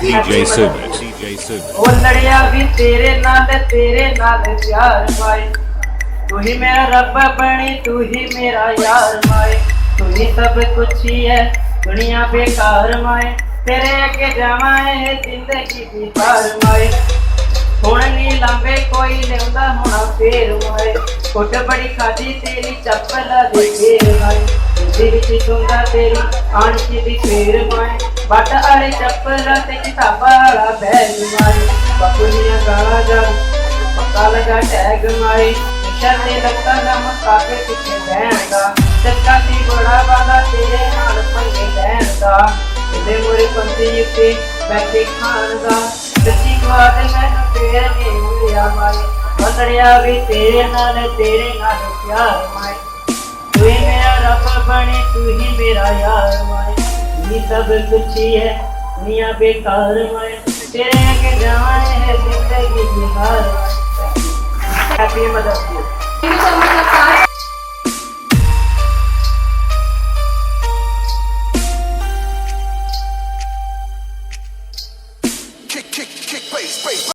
DJ Sumit. DJ Sumit. ਉਹ ਲੜਿਆ ਵੀ ਤੇਰੇ ਨਾਲ ਤੇਰੇ ਨਾਲ ਪਿਆਰ ਮਾਏ। ਤੂੰ ਹੀ ਮੇਰਾ ਰੱਬ ਬਣੀ ਤੂੰ ਹੀ ਮੇਰਾ ਯਾਰ ਮਾਏ। ਤੂੰ ਹੀ ਸਭ ਕੁਛ ਹੀ ਹੈ ਦੁਨੀਆ ਬੇਕਾਰ ਮਾਏ। ਤੇਰੇ ਅੱਗੇ ਜਾਵਾਂ ਇਹ ਜ਼ਿੰਦਗੀ ਦੀ ਪਾਰ ਮਾਏ। ਹੁਣ ਨਹੀਂ ਲਾਂਬੇ ਕੋਈ ਲਿਆਉਂਦਾ ਹੋਣਾ ਫੇਰ ਮਾਏ। ਕੁੱਟ ਬੜੀ ਖਾਦੀ ਤੇਰੀ ਚੱਪਲ ਦੇ ਫੇਰ ਮਾਏ ਜਿੰਦੀ ਵਿੱਚ ਸੁੰਦਾ ਤੇਰੀ ਆਣਕੀ ਦੀ ਫੇਰ ਮਾਏ। ਬੱਟ ਵਾਲੇ ਚੱਪਲ ਤੇ ਕਿਤਾਬਾਂ ਵਾਲਾ ਬੈਗ ਮਾਏ। ਬਕੁਨੀਆਂ ਗਾਲਾਂ ਜਾ ਪੱਕਾ ਲਗਾ ਟੈਗ ਮਾਏ। ਨਿਸ਼ਰ ਲੱਗਾ ਨਮ ਕਾਕੇ ਪਿੱਛੇ ਬਹਿਣ ਦਾ ਚੱਕਾ ਸੀ ਬੜਾ ਵਾਦਾ ਤੇਰੇ ਨਾਲ ਪੰਗੇ ਲੈਣ ਦਾ ਮੋਰੇ ਪੰਦੇ ਉੱਤੇ ਬੈਠੇ ਖਾਣ ਦਾ। ਸੱਚੀ ਬਾਤ ਮੈਨੂੰ ਤੇਰੇ ਨੇ ਮਿਲਿਆ ਮਾਏ। ਬੰਦੜਿਆ ਵੀ ਤੇਰੇ ਨਾਲ ਤੇਰੇ ਨਾਲ ਪਿਆਰ ਮਾਰੇ बने, तू ही मेरा यार माए। ये सब कुछ ही है दुनिया बेकार माए। तेरे के जवाने है, ज़िंदगी बेकार happy mother thank you so much